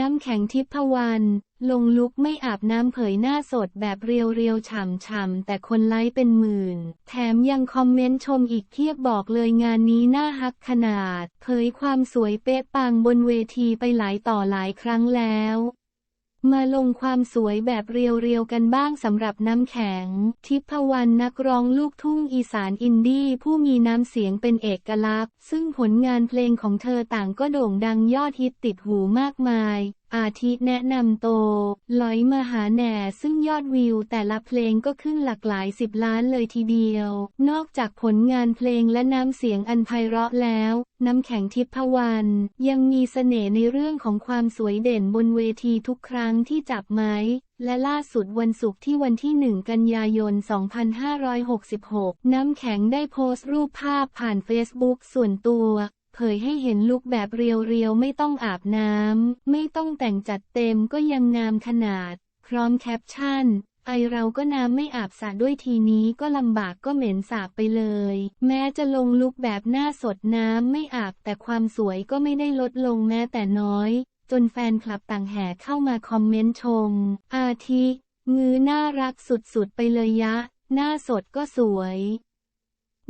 น้ำแข็งทิพวรรณลงลุกไม่อาบน้ำเผยหน้าสดแบบเรียวๆ ฉ่ำๆ แต่คนไลค์เป็นหมื่น แถมยังคอมเมนต์ชมอีกเทียบบอกเลยงานนี้น่าฮักขนาด เผยความสวยเป๊ะปังบนเวทีไปหลายต่อหลายครั้งแล้ว มาลงความสวยแบบเรียวๆกันบ้างสำหรับน้ำแข็ง ทิพวรรณนักร้องลูกทุ่งอีสานอินดี้ผู้มีน้ำเสียงเป็นเอกลักษณ์ ซึ่งผลงานเพลงของเธอต่างก็โด่งดังยอดฮิตติดหูมากมาย อาทิแนะนำโต ลอยมหาแหน่ซึ่งยอดวิวแต่ละเพลงก็ขึ้นหลากหลายสิบล้านเลยทีเดียว นอกจากผลงานเพลงและน้ำเสียงอันไพเราะแล้ว น้ำแข็งทิพวรรณยังมีเสน่ห์ในเรื่องของความสวยเด่นบนเวทีทุกครั้งที่จับไม้และล่าสุดวันศุกร์ที่วันที่ 1 กันยายน 2566 น้ำแข็งได้โพสต์รูปภาพผ่านเฟซบุ๊กส่วนตัว เผยให้เห็นลุคแบบเรียวๆ ไม่ต้องอาบน้ำ ไม่ต้องแต่งจัดเต็มก็ยังงามขนาด พร้อมแคปชั่น ไอเราก็น้ำไม่อาบสระด้วยทีนี้ก็ลำบากก็เหม็นสาบไปเลย แม้จะลงลุกแบบหน้าสดน้ำไม่อาบแต่ความสวยก็ไม่ได้ลดลงแม้แต่น้อย จนแฟนคลับต่างแห่เข้ามาคอมเมนต์ชม อาทิงื้อน่ารักสุดๆไปเลยยะ หน้าสดก็สวย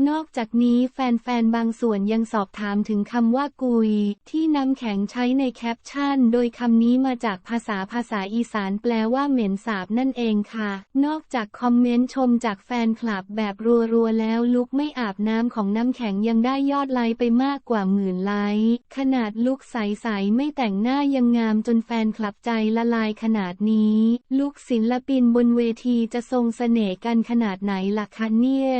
นอกจากนี้แฟนๆ บางส่วนยังสอบถามถึงคำว่ากุย ที่น้ำแข็งใช้ในแคปชั่น โดยคำนี้มาจากภาษาภาษาอีสานแปลว่าเหม็นสาบนั่นเองค่ะ นอกจากคอมเมนต์ชมจากแฟนคลับแบบรัวๆ แล้วลุกไม่อาบน้ำของน้ำแข็งยังได้ยอดไลค์ไปมากกว่าหมื่นไลค์ ขนาดลุกใสๆไม่แต่งหน้ายังงามจนแฟนคลับใจละลายขนาดนี้ ลุกศิลปินบนเวทีจะทรงเสน่ห์กันขนาดไหนล่ะคะเนี่ย